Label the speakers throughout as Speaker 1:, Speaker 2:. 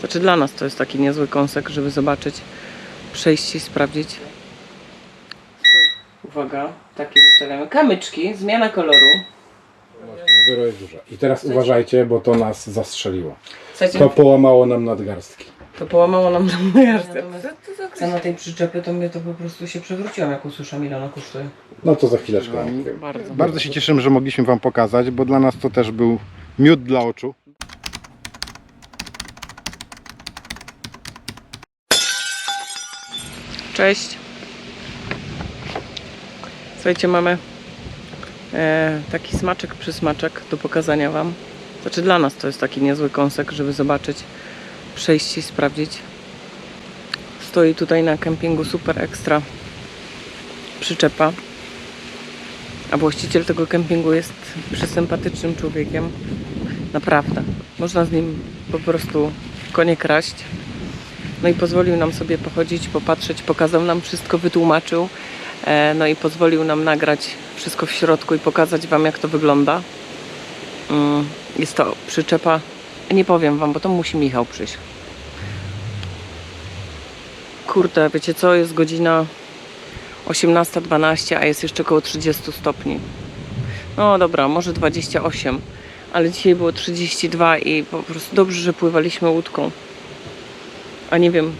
Speaker 1: Znaczy dla nas to jest taki niezły kąsek, żeby zobaczyć, przejść i sprawdzić. Uwaga, takie zostawiamy. Kamyczki, zmiana koloru.
Speaker 2: No, wyro jest duża. I teraz uważajcie, bo to nas zastrzeliło.
Speaker 1: Słuchajcie,
Speaker 2: To połamało nam nadgarstki.
Speaker 1: to połamało nam nadgarstek. Cena tej przyczepy to mnie to po prostu się przewróciłam, jak usłyszałam ile ona kosztuje.
Speaker 2: No to za chwileczkę wam powiem.
Speaker 1: Bardzo.
Speaker 2: Bardzo się cieszymy, że mogliśmy Wam pokazać, bo dla nas to też był miód dla oczu.
Speaker 1: Cześć. Słuchajcie, mamy e, taki smaczek przysmaczek do pokazania Wam. Znaczy dla nas to jest taki niezły kąsek, żeby zobaczyć, przejść i sprawdzić. Stoi tutaj na kempingu Super Extra przyczepa. A właściciel tego kempingu jest przysympatycznym człowiekiem. Naprawdę. Można z nim po prostu konie kraść. No i pozwolił nam sobie pochodzić, popatrzeć, pokazał nam wszystko, wytłumaczył. E, No i pozwolił nam nagrać wszystko w środku i pokazać Wam, jak to wygląda. Mm, Jest to przyczepa. Nie powiem Wam, bo to musi Michał przyjść. Kurde, wiecie co? Jest godzina 18.12, a jest jeszcze około 30 stopni. No dobra, może 28, ale dzisiaj było 32 i po prostu dobrze, że pływaliśmy łódką. A nie wiem.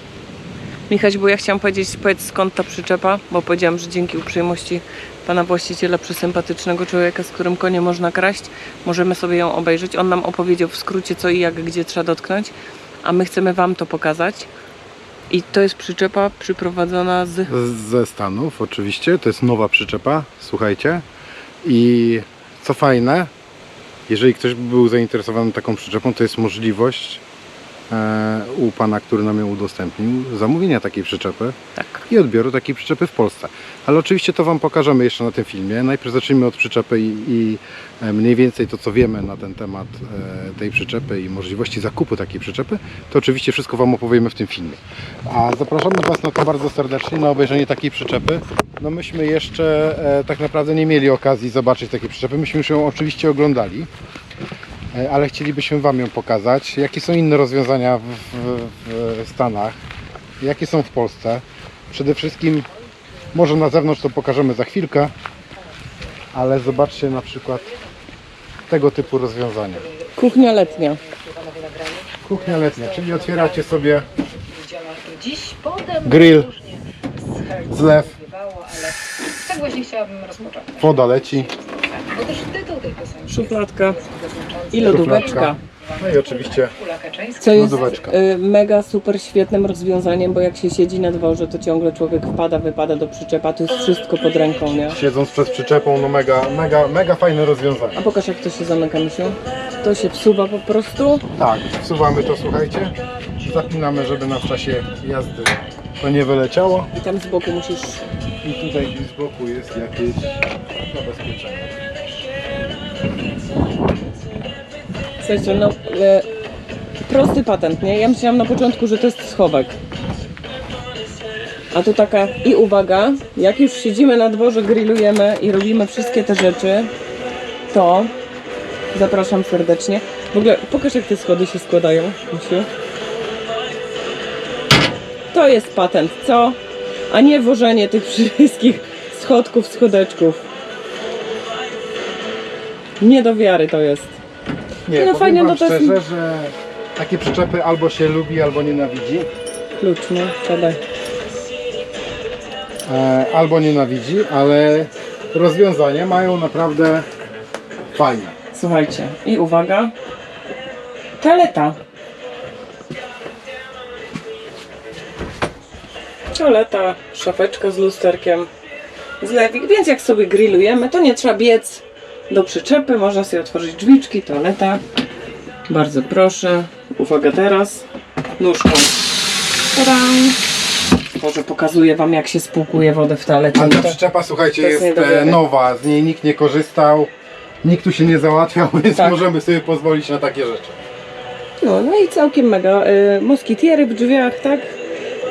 Speaker 1: Michaś, bo ja chciałam powiedzieć, powiedz skąd ta przyczepa, bo powiedziałam, że dzięki uprzejmości pana właściciela, przesympatycznego człowieka, z którym konie można kraść, możemy sobie ją obejrzeć. On nam opowiedział w skrócie co i jak, gdzie trzeba dotknąć, a my chcemy wam to pokazać. I to jest przyczepa przyprowadzona z...
Speaker 2: Ze Stanów oczywiście, to jest nowa przyczepa, słuchajcie. I co fajne, jeżeli ktoś by był zainteresowany taką przyczepą, to jest możliwość u pana, który nam ją udostępnił, zamówienia takiej przyczepy
Speaker 1: Tak.
Speaker 2: i odbioru takiej przyczepy w Polsce. Ale oczywiście to Wam pokażemy jeszcze na tym filmie. Najpierw zacznijmy od przyczepy i, i e, mniej więcej to, co wiemy na ten temat e, tej przyczepy i możliwości zakupu takiej przyczepy, to oczywiście wszystko Wam opowiemy w tym filmie. A zapraszamy Was na to bardzo serdecznie, na obejrzenie takiej przyczepy. No myśmy jeszcze e, tak naprawdę nie mieli okazji zobaczyć takiej przyczepy. Myśmy już ją oczywiście oglądali. E, Ale chcielibyśmy Wam ją pokazać. Jakie są inne rozwiązania w, w, w Stanach? Jakie są w Polsce? Przede wszystkim może na zewnątrz to pokażemy za chwilkę, ale zobaczcie na przykład tego typu rozwiązania.
Speaker 1: Kuchnia letnia.
Speaker 2: Kuchnia letnia, czyli otwieracie sobie Grill. Zlew.
Speaker 3: tak właśnie chciałabym rozpocząć.
Speaker 2: woda leci,
Speaker 1: Szufladka i lodóweczka.
Speaker 2: No i oczywiście.
Speaker 1: Co jest
Speaker 2: Lodóweczka.
Speaker 1: y, mega super świetnym rozwiązaniem, bo jak się siedzi na dworze, to ciągle człowiek wpada, wypada do przyczepa. To jest wszystko pod ręką, nie?
Speaker 2: siedząc przed przyczepą, no mega, mega, mega fajne rozwiązanie.
Speaker 1: A pokaż jak to się zamyka, Misiu. To się wsuwa po prostu.
Speaker 2: Tak, wsuwamy to, słuchajcie, zapinamy, żeby nam w czasie jazdy to nie wyleciało
Speaker 1: I tam z boku musisz...
Speaker 2: i tutaj z boku jest jakieś zabezpieczenie.
Speaker 1: Słuchajcie, no... E, prosty patent, nie? Ja myślałam na początku, że to jest schowek. A tu taka... I uwaga, jak już siedzimy na dworze, grillujemy i robimy wszystkie te rzeczy, to... Zapraszam serdecznie. W ogóle pokaż jak te schody się składają. To jest patent, co? A nie wożenie tych wszystkich schodków, schodeczków. Nie do wiary to jest.
Speaker 2: Nie,
Speaker 1: No fajnie, no to jest-
Speaker 2: szczerze, że takie przyczepy albo się lubi, albo nienawidzi.
Speaker 1: Klucz, nie? Siadaj.
Speaker 2: E, albo nienawidzi, ale rozwiązania mają naprawdę fajne.
Speaker 1: Słuchajcie, i uwaga. Toaleta. Toaleta, szafeczka z lusterkiem, zlewik, więc jak sobie grillujemy, to nie trzeba biec do przyczepy, można sobie otworzyć drzwiczki, toaleta. Bardzo proszę. Uwaga teraz. Nóżką. Tada! Może pokazuję wam jak się spłukuje wodę w toalecie.
Speaker 2: Ale
Speaker 1: No
Speaker 2: ta przyczepa, słuchajcie,
Speaker 1: jest
Speaker 2: jest e, nowa, z niej nikt nie korzystał, nikt tu się nie załatwiał, więc
Speaker 1: Tak.
Speaker 2: możemy sobie pozwolić na takie rzeczy.
Speaker 1: No, no i całkiem mega. Y, moskitiery w drzwiach, tak?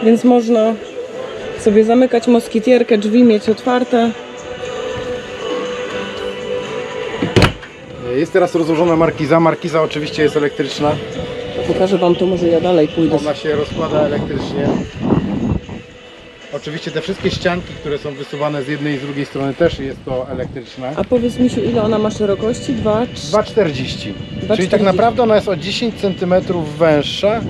Speaker 1: Więc można sobie zamykać moskitierkę, drzwi mieć otwarte.
Speaker 2: Jest teraz rozłożona markiza, markiza oczywiście jest elektryczna.
Speaker 1: pokażę Wam to, może ja dalej pójdę.
Speaker 2: Ona się rozkłada elektrycznie. Oczywiście te wszystkie ścianki, które są wysuwane z jednej i z drugiej strony też jest to elektryczne.
Speaker 1: A powiedz mi się, ile ona ma szerokości? Dwa, trzy...
Speaker 2: 2,40.
Speaker 1: 2,40.
Speaker 2: Czyli tak naprawdę ona jest o 10 cm węższa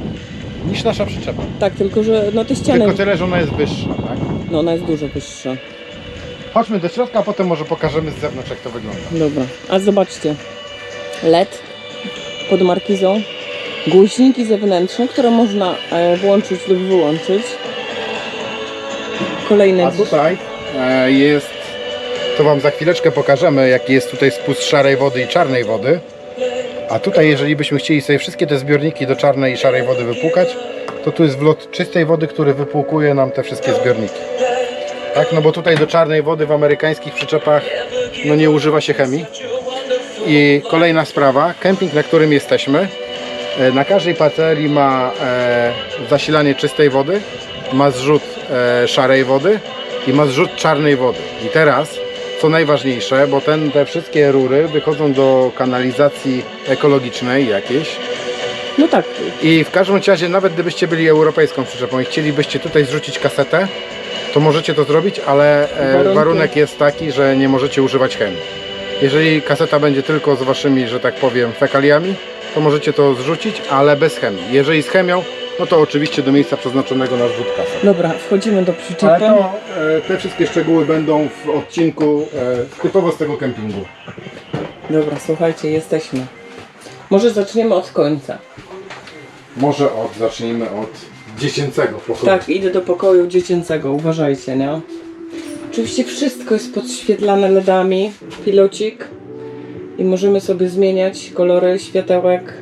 Speaker 2: niż nasza przyczepa.
Speaker 1: Tak, tylko że no te ściany,
Speaker 2: Tylko tyle, że ona jest wyższa, tak?
Speaker 1: no ona jest dużo wyższa.
Speaker 2: Chodźmy do środka, a potem może pokażemy z zewnątrz jak to wygląda.
Speaker 1: Dobra, a zobaczcie. LED pod markizą, głośniki zewnętrzne, które można e, włączyć lub wyłączyć. Kolejne
Speaker 2: A tutaj e, jest, to Wam za chwileczkę pokażemy, jaki jest tutaj spust szarej wody i czarnej wody. A tutaj, jeżeli byśmy chcieli sobie wszystkie te zbiorniki do czarnej i szarej wody wypłukać, to tu jest wlot czystej wody, który wypłukuje nam te wszystkie zbiorniki. Tak, no bo tutaj do czarnej wody w amerykańskich przyczepach no nie używa się chemii. I kolejna sprawa, kemping, na którym jesteśmy, e, na każdej parceli ma e, zasilanie czystej wody, ma zrzut e, szarej wody i ma zrzut czarnej wody. I teraz, co najważniejsze, bo ten, te wszystkie rury wychodzą do kanalizacji ekologicznej jakiejś
Speaker 1: No tak,
Speaker 2: i w każdym razie, nawet gdybyście byli europejską przyczepą i chcielibyście tutaj zrzucić kasetę, to możecie to zrobić, ale warunek jest taki, że nie możecie używać chemii. Jeżeli kaseta będzie tylko z waszymi, że tak powiem, fekaliami, to możecie to zrzucić, ale bez chemii. Jeżeli z chemią, no to oczywiście do miejsca przeznaczonego na zrzut kaset.
Speaker 1: dobra, wchodzimy do
Speaker 2: Ale
Speaker 1: przyczepy.
Speaker 2: to, e, te wszystkie szczegóły będą w odcinku e, typowo z tego kempingu.
Speaker 1: Dobra, słuchajcie, jesteśmy. Może zaczniemy od końca.
Speaker 2: Może od, zacznijmy od dziecięcego pokoju.
Speaker 1: Tak, idę do pokoju dziecięcego, uważajcie, nie? Oczywiście wszystko jest podświetlane LEDami, pilocik i możemy sobie zmieniać kolory światełek,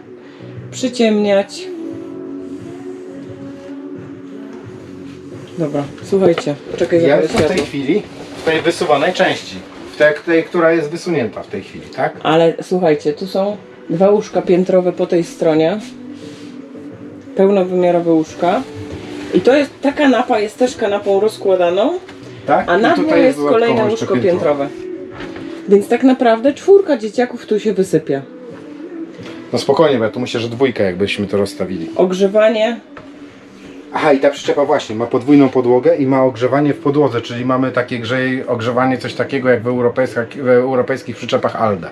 Speaker 1: przyciemniać. Dobra, słuchajcie, czekaj,
Speaker 2: Ja
Speaker 1: zapalę
Speaker 2: jestem w tej chwili w tej wysuwanej części. W tej, tej, która jest wysunięta w tej chwili, tak?
Speaker 1: Ale słuchajcie, tu są dwa łóżka piętrowe po tej stronie. Pełnowymiarowe łóżka. I to jest, ta kanapa jest też kanapą rozkładaną,
Speaker 2: Tak?
Speaker 1: a
Speaker 2: I
Speaker 1: nad nią
Speaker 2: tutaj
Speaker 1: jest
Speaker 2: dodatkowo
Speaker 1: kolejne
Speaker 2: jeszcze
Speaker 1: łóżko
Speaker 2: piętro.
Speaker 1: piętrowe. Więc tak naprawdę czwórka dzieciaków tu się wysypia.
Speaker 2: No spokojnie, bo ja tu myślę, że dwójka jakbyśmy to rozstawili.
Speaker 1: Ogrzewanie,
Speaker 2: Aha, i ta przyczepa właśnie ma podwójną podłogę i ma ogrzewanie w podłodze, czyli mamy takie ogrzewanie, coś takiego jak w europejskich, w europejskich przyczepach ALDE.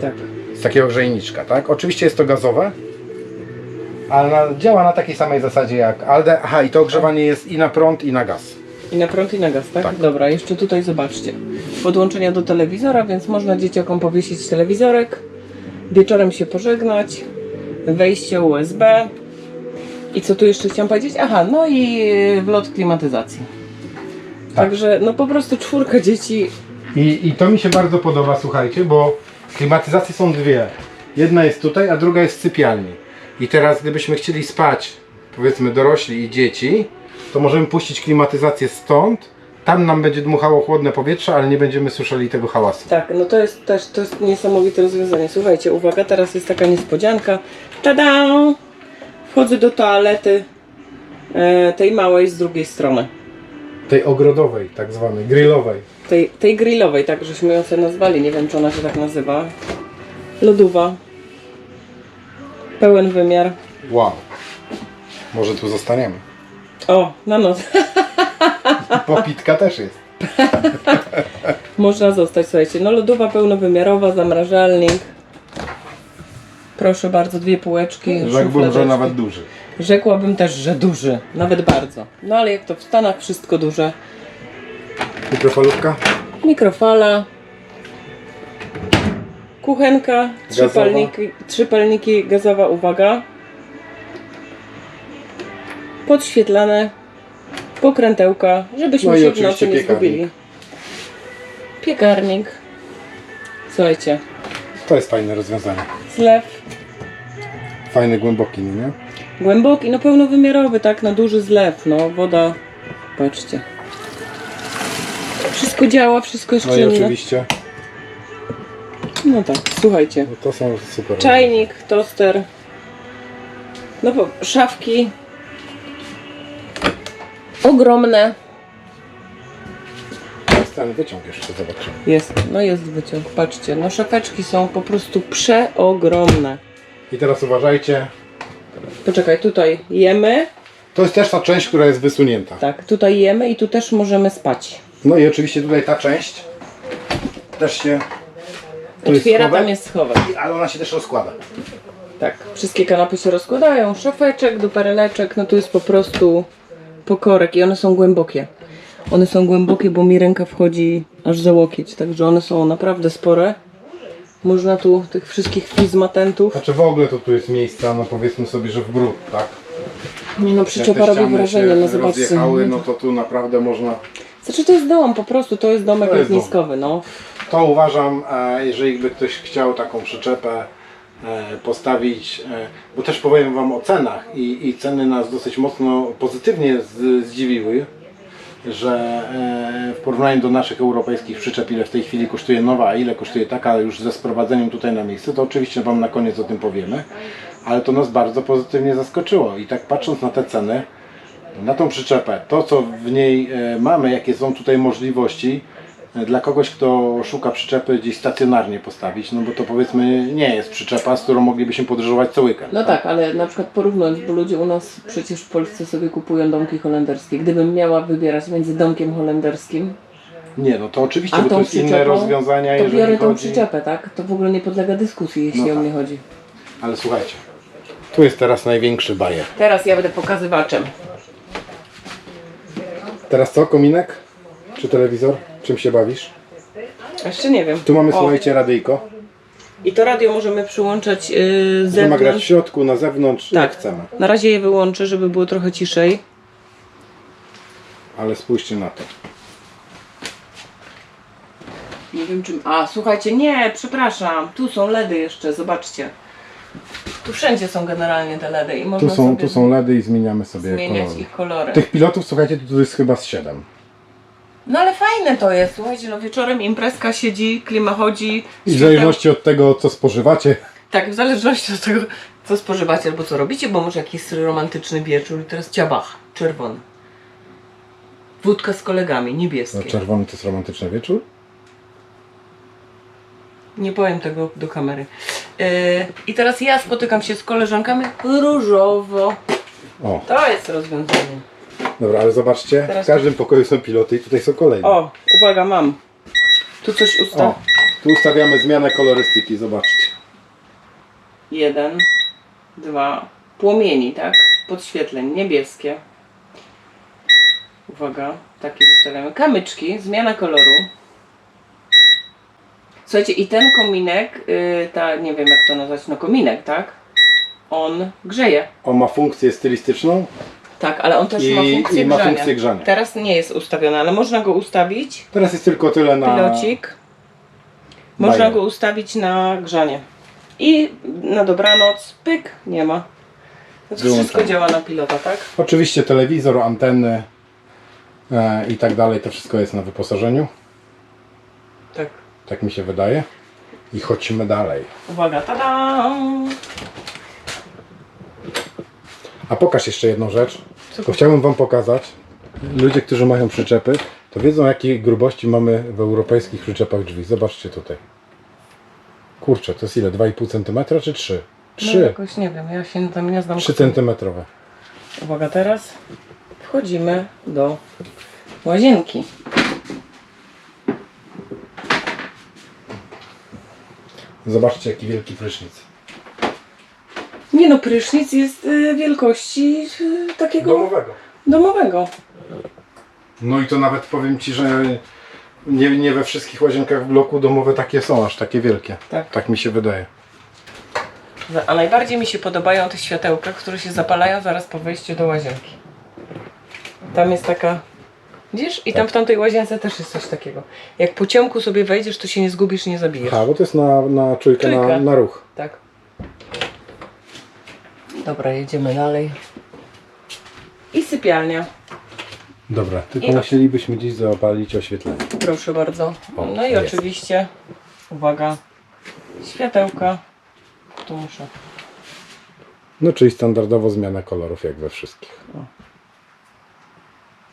Speaker 1: tak.
Speaker 2: Z takiego grzejniczka, tak? Oczywiście jest to gazowe, ale na, działa na takiej samej zasadzie jak ALDE. Aha, i to ogrzewanie jest i na prąd, i na gaz.
Speaker 1: I na prąd i na gaz, tak?
Speaker 2: Tak.
Speaker 1: Dobra, jeszcze tutaj zobaczcie. Podłączenia do telewizora, więc można dzieciakom powiesić telewizorek, wieczorem się pożegnać, wejście USB. I co tu jeszcze chciałam powiedzieć? Aha, no i e, wlot klimatyzacji.
Speaker 2: Tak.
Speaker 1: Także no po prostu czwórka dzieci.
Speaker 2: I, I to mi się bardzo podoba, słuchajcie, bo klimatyzacje są dwie. Jedna jest tutaj, a druga jest w sypialni. I teraz gdybyśmy chcieli spać, powiedzmy dorośli i dzieci, to możemy puścić klimatyzację stąd. Tam nam będzie dmuchało chłodne powietrze, ale nie będziemy słyszeli tego hałasu.
Speaker 1: Tak, no to jest też to jest niesamowite rozwiązanie. Słuchajcie, uwaga, teraz jest taka niespodzianka. Tada! Wchodzę do toalety e, tej małej z drugiej strony.
Speaker 2: Tej ogrodowej, tak zwanej, grillowej.
Speaker 1: tej, tej grillowej, tak żeśmy ją sobie nazwali, nie wiem czy ona się tak nazywa. Lodowa. Pełen wymiar.
Speaker 2: Wow. Może tu zostaniemy.
Speaker 1: O, na noc.
Speaker 2: Popitka też jest.
Speaker 1: Można zostać, słuchajcie. No lodowa pełnowymiarowa, zamrażalnik. Proszę bardzo, dwie półeczki.
Speaker 2: Rzekłbym, że
Speaker 1: szufladeczki.
Speaker 2: nawet duży.
Speaker 1: Rzekłabym też, że duży. Nawet bardzo. No ale jak to w Stanach wszystko duże.
Speaker 2: Mikrofalówka?
Speaker 1: Mikrofala. Kuchenka, trzy
Speaker 2: Gazowa.
Speaker 1: palniki, trzy palniki gazowa, uwaga. Podświetlane, pokrętełka, żebyśmy
Speaker 2: No i
Speaker 1: się w
Speaker 2: oczywiście
Speaker 1: nocy nie
Speaker 2: piekarnik.
Speaker 1: zgubili. Piekarnik. Słuchajcie,
Speaker 2: To jest fajne rozwiązanie.
Speaker 1: zlew
Speaker 2: Fajny, głęboki, no nie?
Speaker 1: głęboki, no pełnowymiarowy, tak, no duży zlew, no woda, patrzcie. Wszystko działa, wszystko jest
Speaker 2: No i
Speaker 1: czynne.
Speaker 2: oczywiście
Speaker 1: No tak, słuchajcie.
Speaker 2: no to są super.
Speaker 1: Czajnik, toster. No bo szafki. Ogromne.
Speaker 2: Jest ten wyciąg jeszcze, zobaczymy.
Speaker 1: Jest, no jest wyciąg, patrzcie. No szafeczki są po prostu przeogromne.
Speaker 2: I teraz uważajcie,
Speaker 1: Poczekaj, tutaj jemy,
Speaker 2: To jest też ta część, która jest wysunięta.
Speaker 1: tak, tutaj jemy i tu też możemy spać.
Speaker 2: No i oczywiście tutaj ta część też się tu jest
Speaker 1: Otwiera,
Speaker 2: schowek,
Speaker 1: tam jest schowek.
Speaker 2: ale ona się też rozkłada.
Speaker 1: Tak, wszystkie kanapy się rozkładają, szafeczek, dupereleczek, no tu jest po prostu pokorek i one są głębokie. One są głębokie, bo mi ręka wchodzi aż za łokieć, także one są naprawdę spore. Można tu tych wszystkich fizmatentów.
Speaker 2: Znaczy w ogóle to tu jest miejsca, no powiedzmy sobie, że w brud, tak?
Speaker 1: Nie no, przyczepa robi wrażenie,
Speaker 2: się
Speaker 1: no zobaczcie.
Speaker 2: rozjechały, no to tu naprawdę można...
Speaker 1: Znaczy to jest dom, po prostu to jest domek
Speaker 2: To jest
Speaker 1: letniskowy, no.
Speaker 2: To uważam, e, jeżeli by ktoś chciał taką przyczepę postawić, e, bo też powiem Wam o cenach i, i ceny nas dosyć mocno pozytywnie zdziwiły, że e, w porównaniu do naszych europejskich przyczep, ile w tej chwili kosztuje nowa, a ile kosztuje taka już ze sprowadzeniem tutaj na miejsce, to oczywiście Wam na koniec o tym powiemy, ale to nas bardzo pozytywnie zaskoczyło. I tak patrząc na te ceny, na tą przyczepę, to co w niej e, mamy, jakie są tutaj możliwości e, dla kogoś, kto szuka przyczepy gdzieś stacjonarnie postawić, no bo to powiedzmy nie jest przyczepa, z którą moglibyśmy podróżować co weekend.
Speaker 1: No tak, ale na przykład porównując, bo ludzie u nas przecież w Polsce sobie kupują domki holenderskie. Gdybym miała wybierać między domkiem holenderskim
Speaker 2: Nie, no to oczywiście,
Speaker 1: a
Speaker 2: bo to jest inne rozwiązania,
Speaker 1: to biorę tą
Speaker 2: chodzi...
Speaker 1: przyczepę, tak? To w ogóle nie podlega dyskusji, jeśli
Speaker 2: No
Speaker 1: o
Speaker 2: tak.
Speaker 1: mnie chodzi.
Speaker 2: Ale słuchajcie, tu jest teraz największy bajer.
Speaker 1: Teraz ja będę pokazywaczem.
Speaker 2: Teraz co, kominek? Czy telewizor? Czym się bawisz?
Speaker 1: Jeszcze nie wiem.
Speaker 2: Tu mamy,
Speaker 1: O,
Speaker 2: słuchajcie, radyjko.
Speaker 1: I to radio możemy przyłączać yy, z
Speaker 2: grać w
Speaker 1: zewnątrz.
Speaker 2: środku, na zewnątrz, jak
Speaker 1: Tak.
Speaker 2: chcemy.
Speaker 1: Na razie je wyłączę, żeby było trochę ciszej.
Speaker 2: Ale spójrzcie na to.
Speaker 1: Nie wiem czym. A, słuchajcie, nie, przepraszam. Tu są LEDy jeszcze, zobaczcie. Tu wszędzie są generalnie te LEDy i można
Speaker 2: Tu są,
Speaker 1: sobie
Speaker 2: tu są LEDy i zmieniamy sobie
Speaker 1: zmieniać
Speaker 2: kolory.
Speaker 1: ich kolory.
Speaker 2: Tych pilotów, słuchajcie, tu jest chyba z 7.
Speaker 1: No ale fajne to jest, słuchajcie, no wieczorem imprezka siedzi, klima chodzi.
Speaker 2: I w zależności od tego, co spożywacie,
Speaker 1: Tak, w zależności od tego, co spożywacie albo co robicie, bo może jakiś romantyczny wieczór i teraz ciabach, czerwony. Wódka z kolegami,
Speaker 2: no,
Speaker 1: niebieskie.
Speaker 2: czerwony to jest romantyczny wieczór.
Speaker 1: Nie powiem tego do kamery. Yy, I teraz ja spotykam się z koleżankami różowo.
Speaker 2: O,
Speaker 1: To jest rozwiązanie.
Speaker 2: Dobra, ale zobaczcie,
Speaker 1: Teraz-
Speaker 2: w każdym pokoju są piloty i tutaj są kolejne.
Speaker 1: O, uwaga, mam. Tu coś usta.
Speaker 2: O, tu ustawiamy zmianę kolorystyki, zobaczcie.
Speaker 1: Jeden, dwa, płomieni, tak? Podświetleń, niebieskie. Uwaga, takie zostawiamy. Kamyczki, zmiana koloru. Słuchajcie, i ten kominek, yy, ta, nie wiem jak to nazwać, no kominek, tak? On grzeje.
Speaker 2: On ma funkcję stylistyczną
Speaker 1: Tak, ale on też
Speaker 2: I-
Speaker 1: ma funkcję
Speaker 2: i ma
Speaker 1: grzania.
Speaker 2: funkcję grzania.
Speaker 1: Teraz nie jest ustawiony, ale można go ustawić.
Speaker 2: Teraz jest tylko tyle na...
Speaker 1: Pilocik. Można
Speaker 2: Bajer.
Speaker 1: go ustawić na grzanie. I na dobranoc, pyk, nie ma. To wszystko
Speaker 2: Wyłączone.
Speaker 1: działa na pilota, tak?
Speaker 2: Oczywiście telewizor, anteny e, i tak dalej, to wszystko jest na wyposażeniu.
Speaker 1: Tak.
Speaker 2: Tak mi się wydaje. I chodźmy dalej.
Speaker 1: Uwaga, tada!
Speaker 2: A pokaż jeszcze jedną rzecz. To chciałbym Wam pokazać. Ludzie, którzy mają przyczepy, to wiedzą jakiej grubości mamy w europejskich przyczepach drzwi. Zobaczcie tutaj. Kurczę, to jest ile? 2,5 cm czy 3?
Speaker 1: No
Speaker 2: 3.
Speaker 1: jakoś nie wiem, ja się tam nie znam.
Speaker 2: 3 cm.
Speaker 1: Uwaga, teraz wchodzimy do łazienki.
Speaker 2: Zobaczcie jaki wielki prysznic.
Speaker 1: Nie no, prysznic jest y, wielkości y, takiego
Speaker 2: Domowego.
Speaker 1: domowego.
Speaker 2: No i to nawet powiem Ci, że nie, nie we wszystkich łazienkach w bloku domowe takie są, aż takie wielkie.
Speaker 1: Tak.
Speaker 2: Tak mi się wydaje.
Speaker 1: A najbardziej mi się podobają te światełka, które się zapalają zaraz po wejściu do łazienki. Tam jest taka. Widzisz? I tam w tamtej łazience też jest coś takiego. Jak po ciemku sobie wejdziesz, to się nie zgubisz i nie zabijesz.
Speaker 2: Aha, bo to jest na, na czujkę,
Speaker 1: Czujkę.
Speaker 2: Na, na ruch.
Speaker 1: Tak. Dobra, jedziemy dalej. I sypialnia.
Speaker 2: Dobra, tylko
Speaker 1: I-
Speaker 2: musielibyśmy gdzieś zapalić oświetlenie.
Speaker 1: Proszę bardzo.
Speaker 2: O,
Speaker 1: No i
Speaker 2: jest.
Speaker 1: oczywiście, uwaga, światełka. Tu muszę.
Speaker 2: No czyli standardowo zmiana kolorów jak we wszystkich.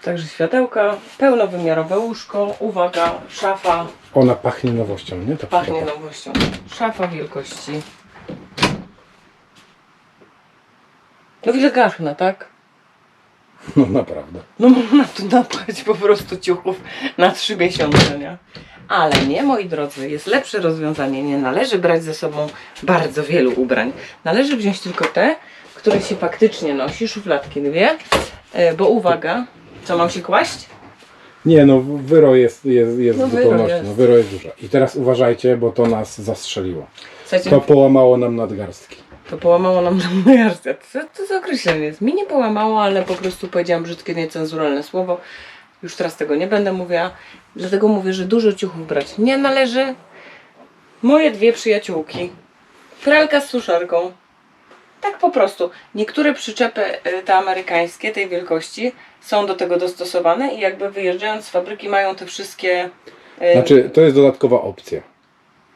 Speaker 1: Także światełka, pełnowymiarowe łóżko, uwaga, szafa,
Speaker 2: Ona pachnie nowością, nie? Ta
Speaker 1: pachnie nowością. Szafa wielkości No wilgachne, tak?
Speaker 2: No naprawdę.
Speaker 1: No można tu napaść po prostu ciuchów na trzy miesiące, nie? Ale nie, moi drodzy, jest lepsze rozwiązanie. Nie należy brać ze sobą bardzo wielu ubrań. Należy wziąć tylko te, które się faktycznie nosi, szufladki dwie, E, bo uwaga, co mam się kłaść?
Speaker 2: Nie no, wyro jest, jest, jest
Speaker 1: No
Speaker 2: w
Speaker 1: wyro
Speaker 2: zupełności,
Speaker 1: jest.
Speaker 2: no wyro jest duża. I teraz uważajcie, bo to nas zastrzeliło.
Speaker 1: Słuchajcie,
Speaker 2: To połamało nam nadgarstki.
Speaker 1: To połamało nam jarzdę. Co to za określenie jest? Mi nie połamało, ale po prostu powiedziałam brzydkie, niecenzuralne słowo. Już teraz tego nie będę mówiła. Dlatego mówię, że dużo ciuchów brać nie należy. Moje dwie przyjaciółki. Pralka z suszarką. Tak po prostu. Niektóre przyczepy, y, te amerykańskie, tej wielkości, są do tego dostosowane i jakby wyjeżdżając z fabryki mają te wszystkie... y,
Speaker 2: Znaczy, to jest dodatkowa opcja.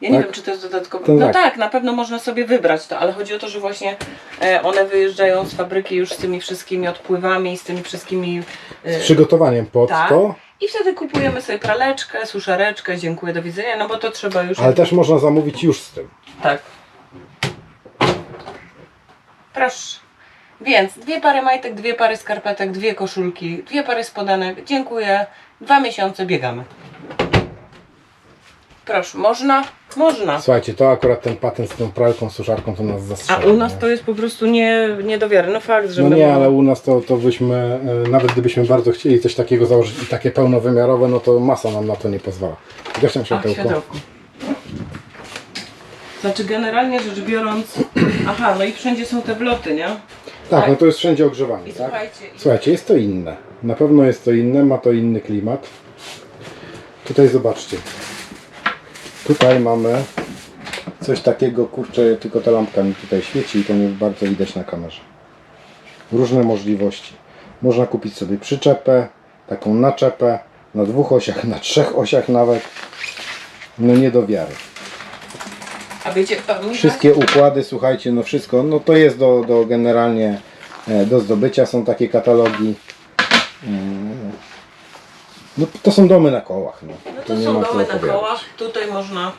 Speaker 1: Ja nie
Speaker 2: Tak?
Speaker 1: wiem, czy to jest dodatkowe.
Speaker 2: To
Speaker 1: no
Speaker 2: tak.
Speaker 1: tak. na pewno można sobie wybrać to, ale chodzi o to, że właśnie e, one wyjeżdżają z fabryki już z tymi wszystkimi odpływami, z tymi wszystkimi. E,
Speaker 2: Z przygotowaniem pod
Speaker 1: tak.
Speaker 2: to,
Speaker 1: I wtedy kupujemy sobie praleczkę, suszareczkę, dziękuję, do widzenia, no bo to trzeba już.
Speaker 2: ale też można zamówić już z tym.
Speaker 1: Tak. Proszę. Więc dwie pary majtek, dwie pary skarpetek, dwie koszulki, dwie pary spodenek. Dziękuję. Dwa miesiące biegamy. Proszę, można? Można.
Speaker 2: Słuchajcie, to akurat ten patent z tą pralką, suszarką to nas
Speaker 1: A u nas to jest po prostu nie, nie do wiary. No fakt, że
Speaker 2: No
Speaker 1: my
Speaker 2: nie,
Speaker 1: mamy-
Speaker 2: ale u nas to, to byśmy, e, nawet gdybyśmy bardzo chcieli coś takiego założyć i takie pełnowymiarowe, no to masa nam na to nie pozwala. Gaś tam
Speaker 1: Ach,
Speaker 2: światełko.
Speaker 1: światełko. Znaczy generalnie rzecz biorąc, aha, no i wszędzie są te wloty, nie?
Speaker 2: Tak, no to jest wszędzie ogrzewanie,
Speaker 1: I
Speaker 2: tak?
Speaker 1: słuchajcie, i-
Speaker 2: Słuchajcie, jest to inne. Na pewno jest to inne, ma to inny klimat. Tutaj zobaczcie. Tutaj mamy coś takiego, kurczę, tylko ta lampka mi tutaj świeci i to nie bardzo widać na kamerze. Różne możliwości. Można kupić sobie przyczepę, taką naczepę, na dwóch osiach, na trzech osiach nawet. No nie do wiary.
Speaker 1: a wiecie
Speaker 2: Wszystkie układy, słuchajcie, no wszystko, no to jest do, do generalnie e, do zdobycia, są takie katalogi. No to są domy na kołach, no.
Speaker 1: No to
Speaker 2: nie
Speaker 1: są
Speaker 2: ma co
Speaker 1: domy na
Speaker 2: opowiadać.
Speaker 1: kołach, tutaj można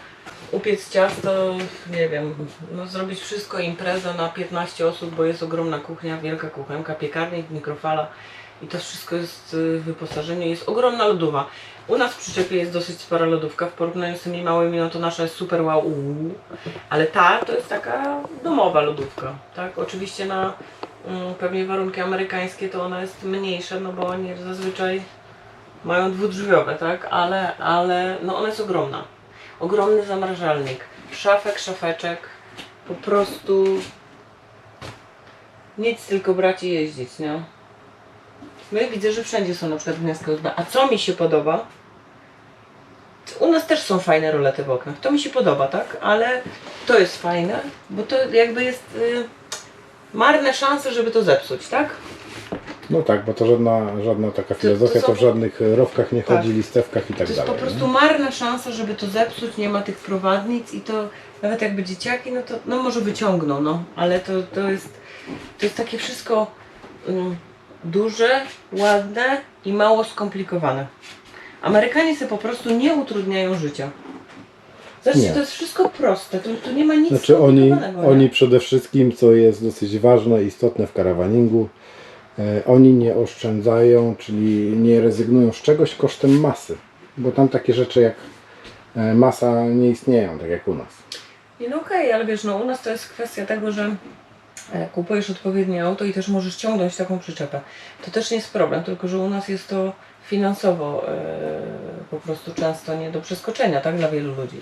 Speaker 1: upiec ciasto, nie wiem, no zrobić wszystko, imprezę na 15 osób, bo jest ogromna kuchnia, wielka kuchenka, piekarnik, mikrofala i to wszystko jest y, w wyposażeniu, jest ogromna lodowa. U nas w przyczepie jest dosyć spora lodówka, w porównaniu z tymi małymi, no to nasza jest super wow, uuu. ale ta to jest taka domowa lodówka, tak? Oczywiście na mm, pewnie warunki amerykańskie to ona jest mniejsza, no bo oni zazwyczaj mają dwudrzwiowe, tak? Ale, ale no ona jest ogromna. Ogromny zamrażalnik, szafek, szafeczek, po prostu nic tylko brać i jeździć, nie? No i widzę, że wszędzie są na przykład gniazdka USB. A co mi się podoba? U nas też są fajne rolety w oknach. To mi się podoba, tak? Ale to jest fajne, bo to jakby jest y, marne szanse, żeby to zepsuć, tak?
Speaker 2: No tak, bo to żadna, żadna taka filozofia, to,
Speaker 1: są-
Speaker 2: w żadnych rowkach nie
Speaker 1: Tak.
Speaker 2: chodzi, listewkach i tak
Speaker 1: To jest
Speaker 2: dalej.
Speaker 1: po prostu
Speaker 2: nie?
Speaker 1: marna szansa, żeby to zepsuć, nie ma tych prowadnic i to nawet jakby dzieciaki, no to no może wyciągną, no, ale to, to jest to jest takie wszystko mm, duże, ładne i mało skomplikowane. Amerykanie sobie po prostu nie utrudniają życia.
Speaker 2: Nie.
Speaker 1: to jest wszystko proste, tu, tu nie ma nic
Speaker 2: Znaczy oni,
Speaker 1: nie?
Speaker 2: oni przede wszystkim, co jest dosyć ważne istotne w karawaningu, oni nie oszczędzają, czyli nie rezygnują z czegoś kosztem masy. Bo tam takie rzeczy jak e, masa nie istnieją, tak jak u nas.
Speaker 1: No okej, ale wiesz, no u nas to jest kwestia tego, że e, kupujesz odpowiednie auto i też możesz ciągnąć taką przyczepę. To też nie jest problem, tylko że u nas jest to finansowo e, po prostu często nie do przeskoczenia, tak, dla wielu ludzi.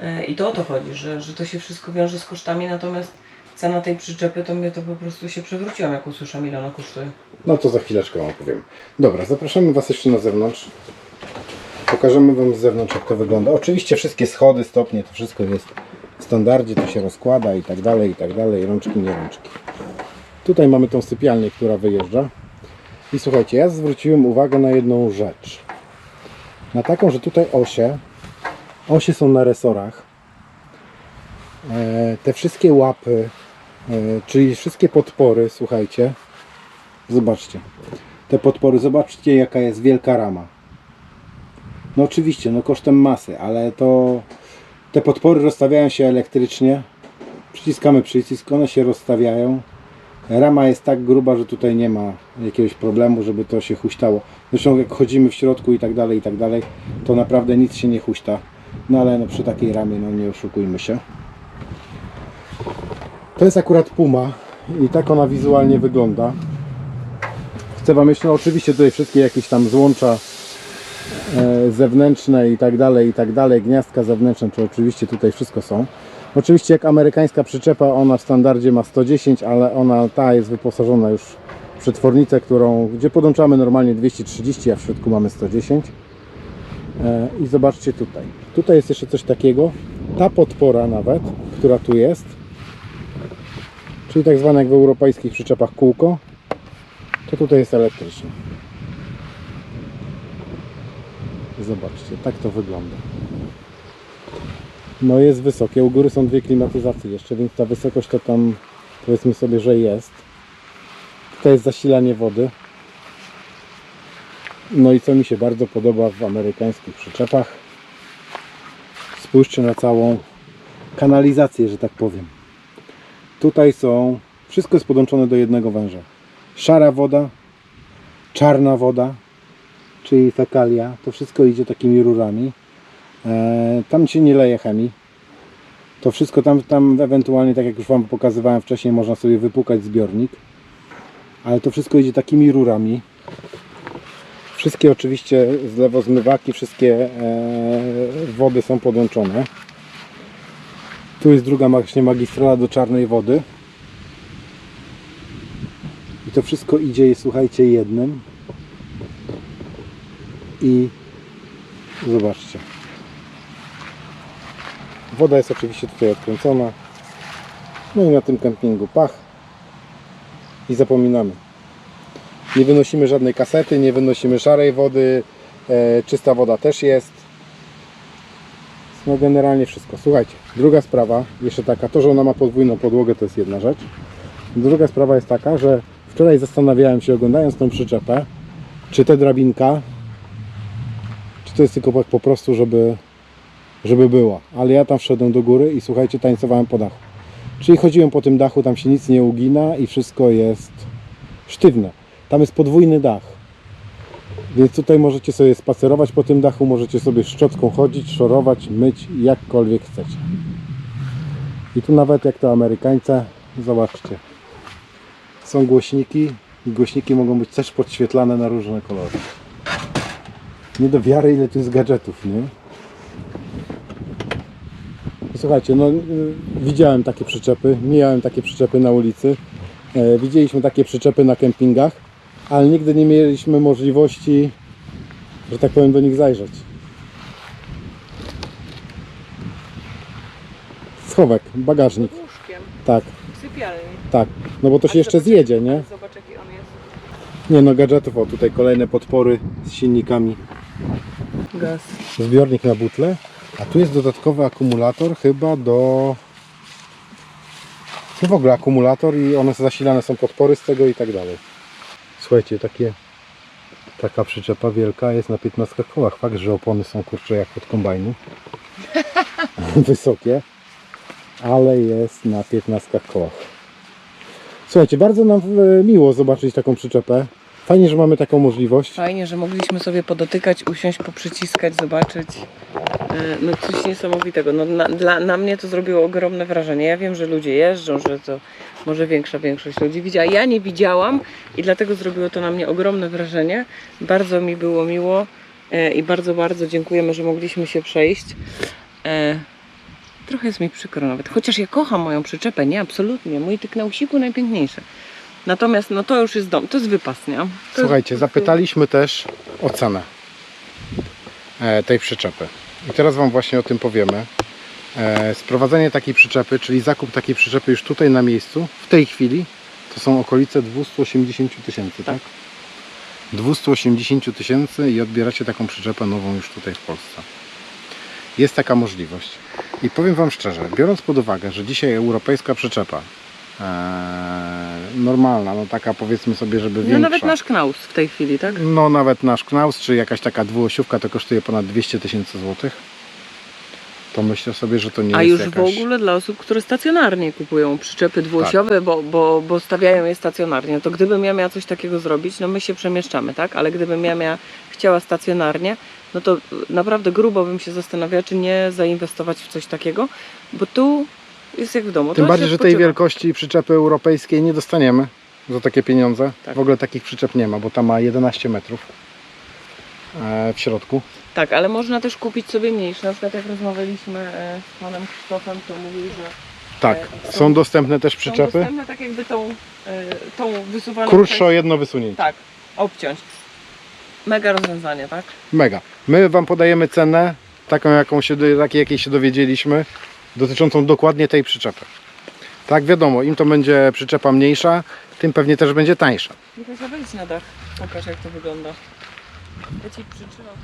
Speaker 1: E, I to o to chodzi, że, że to się wszystko wiąże z kosztami, natomiast cena tej przyczepy to mnie to po prostu się przewróciłam, jak usłyszałam ile ona kosztuje.
Speaker 2: No to za chwileczkę Wam opowiem. Dobra, zapraszamy Was jeszcze na zewnątrz. Pokażemy Wam z zewnątrz, jak to wygląda. Oczywiście wszystkie schody, stopnie, to wszystko jest w standardzie, to się rozkłada i tak dalej, i tak dalej, rączki, nie rączki. Tutaj mamy tą sypialnię, która wyjeżdża. I słuchajcie, ja zwróciłem uwagę na jedną rzecz. Na taką, że tutaj osie, osie są na resorach. E, te wszystkie łapy, czyli wszystkie podpory, słuchajcie, Zobaczcie. Te podpory, zobaczcie jaka jest wielka rama. No oczywiście, no kosztem masy, ale to te podpory rozstawiają się elektrycznie. Przyciskamy przycisk, one się rozstawiają Rama jest tak gruba, że tutaj nie ma jakiegoś problemu, żeby to się huśtało. Zresztą jak chodzimy w środku i tak dalej, i tak dalej, to naprawdę nic się nie huśta. No ale no, przy takiej ramie, no nie oszukujmy się. To jest akurat Puma i tak ona wizualnie wygląda. Chcę Wam jeszcze, no oczywiście tutaj wszystkie jakieś tam złącza e, zewnętrzne i tak dalej, i tak dalej, gniazdka zewnętrzne, to oczywiście tutaj wszystko są. Oczywiście jak amerykańska przyczepa, ona w standardzie ma 110, ale ona ta jest wyposażona już w przetwornicę, którą, gdzie podłączamy normalnie 230, a w środku mamy 110. E, I zobaczcie tutaj. Tutaj jest jeszcze coś takiego. Ta podpora nawet, która tu jest, czyli tak zwane jak w europejskich przyczepach kółko, to tutaj jest elektryczne. Zobaczcie, tak to wygląda. No jest wysokie, u góry są dwie klimatyzacje jeszcze, więc ta wysokość to tam powiedzmy sobie, że jest. Tutaj jest zasilanie wody. No i co mi się bardzo podoba w amerykańskich przyczepach. Spójrzcie na całą kanalizację, że tak powiem. Tutaj są, wszystko jest podłączone do jednego węża. Szara woda, czarna woda, czyli fekalia, to wszystko idzie takimi rurami. E, tam się nie leje chemii. To wszystko tam, tam ewentualnie, tak jak już Wam pokazywałem wcześniej, można sobie wypukać zbiornik. Ale to wszystko idzie takimi rurami. Wszystkie oczywiście zlewozmywaki, wszystkie e, wody są podłączone. Tu jest druga właśnie magistrala do czarnej wody. I to wszystko idzie, słuchajcie, jednym. I zobaczcie. Woda jest oczywiście tutaj odkręcona. No i na tym kempingu pach. I zapominamy. Nie wynosimy żadnej kasety, nie wynosimy szarej wody. E, czysta woda też jest. No generalnie wszystko. Słuchajcie, druga sprawa, jeszcze taka, to, że ona ma podwójną podłogę, to jest jedna rzecz. Druga sprawa jest taka, że wczoraj zastanawiałem się, oglądając tą przyczepę, czy ta drabinka, czy to jest tylko po prostu, żeby, żeby była. Ale ja tam wszedłem do góry i słuchajcie, tańcowałem po dachu. Czyli chodziłem po tym dachu, tam się nic nie ugina i wszystko jest sztywne. Tam jest podwójny dach. Więc tutaj możecie sobie spacerować po tym dachu, możecie sobie szczotką chodzić, szorować, myć, jakkolwiek chcecie. I tu nawet jak to Amerykańce, zobaczcie. Są głośniki i głośniki mogą być też podświetlane na różne kolory. Nie do wiary ile tu jest gadżetów, nie? Słuchajcie, no y, widziałem takie przyczepy, mijałem takie przyczepy na ulicy, e, widzieliśmy takie przyczepy na kempingach, ale nigdy nie mieliśmy możliwości, że tak powiem, do nich zajrzeć. Schowek, bagażnik,
Speaker 1: Łóżkiem,
Speaker 2: tak,
Speaker 1: w sypialni.
Speaker 2: tak, no bo to się jeszcze zjedzie, nie?
Speaker 1: Zobacz jaki on jest.
Speaker 2: Nie no, gadżetów, o tutaj kolejne podpory z silnikami,
Speaker 1: Gaz.
Speaker 2: zbiornik na butle, a tu jest dodatkowy akumulator chyba do... No w ogóle akumulator i one zasilane są podpory z tego i tak dalej. Słuchajcie, takie, taka przyczepa wielka jest na 15 kołach. Fakt, że opony są kurcze jak od kombajnu. Wysokie, ale jest na 15 kołach. Słuchajcie, bardzo nam e, miło zobaczyć taką przyczepę. Fajnie, że mamy taką możliwość.
Speaker 1: Fajnie, że mogliśmy sobie podotykać, usiąść, poprzyciskać, zobaczyć. E, No coś niesamowitego. No, na, dla, na mnie to zrobiło ogromne wrażenie. Ja wiem, że ludzie jeżdżą, że to może większa większość ludzi widziała. Ja nie widziałam i dlatego zrobiło to na mnie ogromne wrażenie. Bardzo mi było miło e, i bardzo, bardzo dziękujemy, że mogliśmy się przejść. E, Trochę jest mi przykro nawet, chociaż ja kocham moją przyczepę, nie, absolutnie. Mój tyk na usiku najpiękniejszy. Natomiast no to już jest dom, to jest wypas, nie? To jest
Speaker 2: Słuchajcie,
Speaker 1: prostu-
Speaker 2: zapytaliśmy też o cenę e, tej przyczepy. I teraz Wam właśnie o tym powiemy. E, Sprowadzenie takiej przyczepy, czyli zakup takiej przyczepy już tutaj na miejscu, w tej chwili, to są okolice 280 tysięcy, tak? 280 tysięcy i odbieracie taką przyczepę nową już tutaj w Polsce. Jest taka możliwość. I powiem Wam szczerze, biorąc pod uwagę, że dzisiaj europejska przyczepa e, normalna, no taka powiedzmy sobie, żeby
Speaker 1: No
Speaker 2: większa.
Speaker 1: nawet nasz knaus w tej chwili, tak?
Speaker 2: No nawet nasz Knaus, czy jakaś taka dwuosiówka to kosztuje ponad 200 tysięcy złotych. To myślę sobie, że to nie
Speaker 1: A
Speaker 2: jest
Speaker 1: już
Speaker 2: jakaś...
Speaker 1: w ogóle dla osób, które stacjonarnie kupują przyczepy dwuosiowe, bo, bo, bo stawiają je stacjonarnie, to gdybym ja miała coś takiego zrobić, no my się przemieszczamy, tak? Ale gdybym ja miała, chciała stacjonarnie, no to naprawdę grubo bym się zastanawiała, czy nie zainwestować w coś takiego, bo tu jest jak w domu.
Speaker 2: Tym
Speaker 1: to
Speaker 2: bardziej, że tej wielkości przyczepy europejskiej nie dostaniemy za takie pieniądze.
Speaker 1: Tak.
Speaker 2: W ogóle takich przyczep nie ma, bo ta ma 11 metrów w środku.
Speaker 1: Tak, ale można też kupić sobie mniejsze. Na przykład jak rozmawialiśmy e, z panem Krzysztofem, to mówił, że
Speaker 2: Tak,
Speaker 1: E, są-
Speaker 2: są dostępne też
Speaker 1: są
Speaker 2: przyczepy.
Speaker 1: dostępne tak jakby tą, e, tą wysuwaną
Speaker 2: Krótsze o jedno wysunięcie.
Speaker 1: Tak, obciąć. Mega rozwiązanie, tak?
Speaker 2: Mega. My Wam podajemy cenę, taką jaką się, takiej jakiej się dowiedzieliśmy, dotyczącą dokładnie tej przyczepy. Tak, wiadomo, im to będzie przyczepa mniejsza, tym pewnie też będzie tańsza.
Speaker 1: Michasia, wejdź na dach. Pokaż jak to wygląda. Ja ci przytrzymam.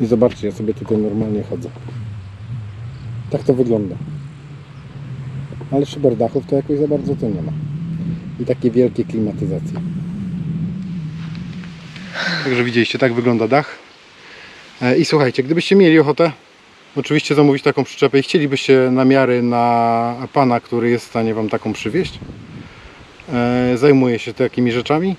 Speaker 2: I zobaczcie, ja sobie tutaj normalnie chodzę. Tak to wygląda. Ale szyberdachów to jakoś za bardzo to nie ma. I takie wielkie klimatyzacje. Także widzieliście, tak wygląda dach. E, I słuchajcie, gdybyście mieli ochotę oczywiście zamówić taką przyczepę i chcielibyście namiary na pana, który jest w stanie Wam taką przywieźć, e, zajmuje się takimi rzeczami,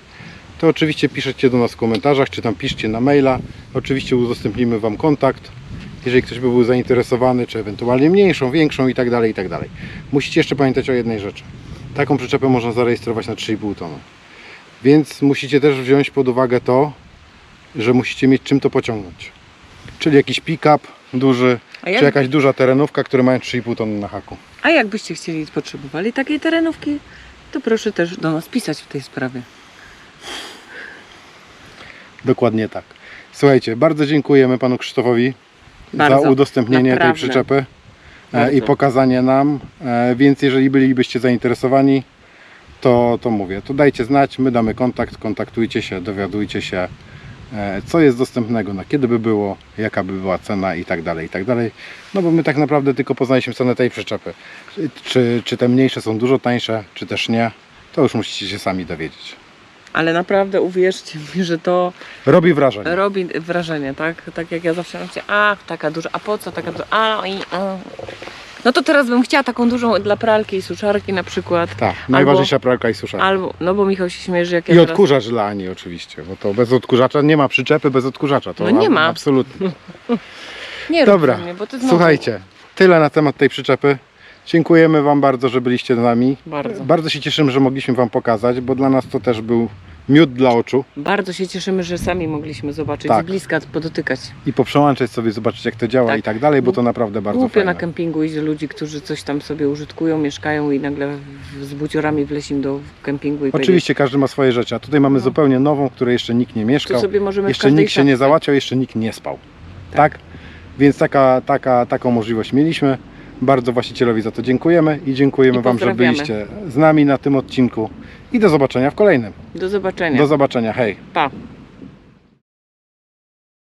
Speaker 2: to oczywiście piszecie do nas w komentarzach, czy tam piszcie na maila. Oczywiście udostępnimy Wam kontakt, jeżeli ktoś by był zainteresowany, czy ewentualnie mniejszą, większą i tak dalej, i tak dalej. Musicie jeszcze pamiętać o jednej rzeczy. Taką przyczepę można zarejestrować na 3,5 tony. Więc musicie też wziąć pod uwagę to, że musicie mieć czym to pociągnąć. Czyli jakiś pick-up duży,
Speaker 1: A,
Speaker 2: czy
Speaker 1: jak,
Speaker 2: jakaś duża terenówka, które mają 3,5 tony na haku.
Speaker 1: a jakbyście chcieli i potrzebowali takiej terenówki, to proszę też do nas pisać w tej sprawie.
Speaker 2: Dokładnie tak. Słuchajcie, bardzo dziękujemy panu Krzysztofowi za
Speaker 1: Bardzo.
Speaker 2: udostępnienie tej
Speaker 1: Naprawdę.
Speaker 2: przyczepy e,
Speaker 1: Bardzo.
Speaker 2: i pokazanie nam. E, Więc jeżeli bylibyście zainteresowani, to, to mówię, to dajcie znać, my damy kontakt, kontaktujcie się, dowiadujcie się, co jest dostępnego, na kiedy by było, jaka by była cena i tak dalej, i tak dalej. No bo my tak naprawdę tylko poznaliśmy cenę tej przyczepy. Czy, czy te mniejsze są dużo tańsze, czy też nie, to już musicie się sami dowiedzieć.
Speaker 1: Ale naprawdę uwierzcie mi, że to
Speaker 2: Robi wrażenie.
Speaker 1: robi wrażenie, tak? Tak jak ja zawsze mówię, a taka duża, a po co taka duża, a i a. No to teraz bym chciała taką dużą dla pralki i suszarki na przykład.
Speaker 2: Tak, najważniejsza pralka i suszarka.
Speaker 1: Albo, no bo Michał się śmieje, że jak ja
Speaker 2: I
Speaker 1: teraz...
Speaker 2: odkurzacz dla Ani oczywiście, bo to bez odkurzacza nie ma przyczepy bez odkurzacza. To
Speaker 1: No nie
Speaker 2: a-
Speaker 1: ma.
Speaker 2: Absolutnie.
Speaker 1: Nie rób
Speaker 2: Dobra,
Speaker 1: mnie, bo ty znowu...
Speaker 2: Słuchajcie, tyle na temat tej przyczepy. Dziękujemy Wam bardzo, że byliście z nami.
Speaker 1: Bardzo.
Speaker 2: Bardzo się cieszymy, że mogliśmy Wam pokazać, bo dla nas to też był miód dla oczu
Speaker 1: Bardzo się cieszymy, że sami mogliśmy zobaczyć
Speaker 2: Tak.
Speaker 1: z bliska, podotykać.
Speaker 2: i poprzełączać sobie, zobaczyć jak to działa
Speaker 1: Tak.
Speaker 2: i tak dalej, bo to naprawdę bardzo
Speaker 1: Głupio
Speaker 2: fajne.
Speaker 1: na kempingu iść ludzi, którzy coś tam sobie użytkują, mieszkają i nagle w- z buciorami wleź im do kempingu i
Speaker 2: Oczywiście każdy ma swoje rzeczy, a tutaj mamy
Speaker 1: No.
Speaker 2: zupełnie nową, której jeszcze nikt nie
Speaker 1: powiedzieć,
Speaker 2: mieszkał.
Speaker 1: w
Speaker 2: Jeszcze nikt się nie załatwiał, jeszcze nikt nie spał.
Speaker 1: Tak.
Speaker 2: Tak? Więc taka, taka, taką możliwość mieliśmy. Bardzo właścicielowi za to dziękujemy i dziękujemy
Speaker 1: I
Speaker 2: Wam, że byliście z nami na tym odcinku. I do zobaczenia w kolejnym.
Speaker 1: Do zobaczenia.
Speaker 2: Do zobaczenia, hej!
Speaker 1: Pa.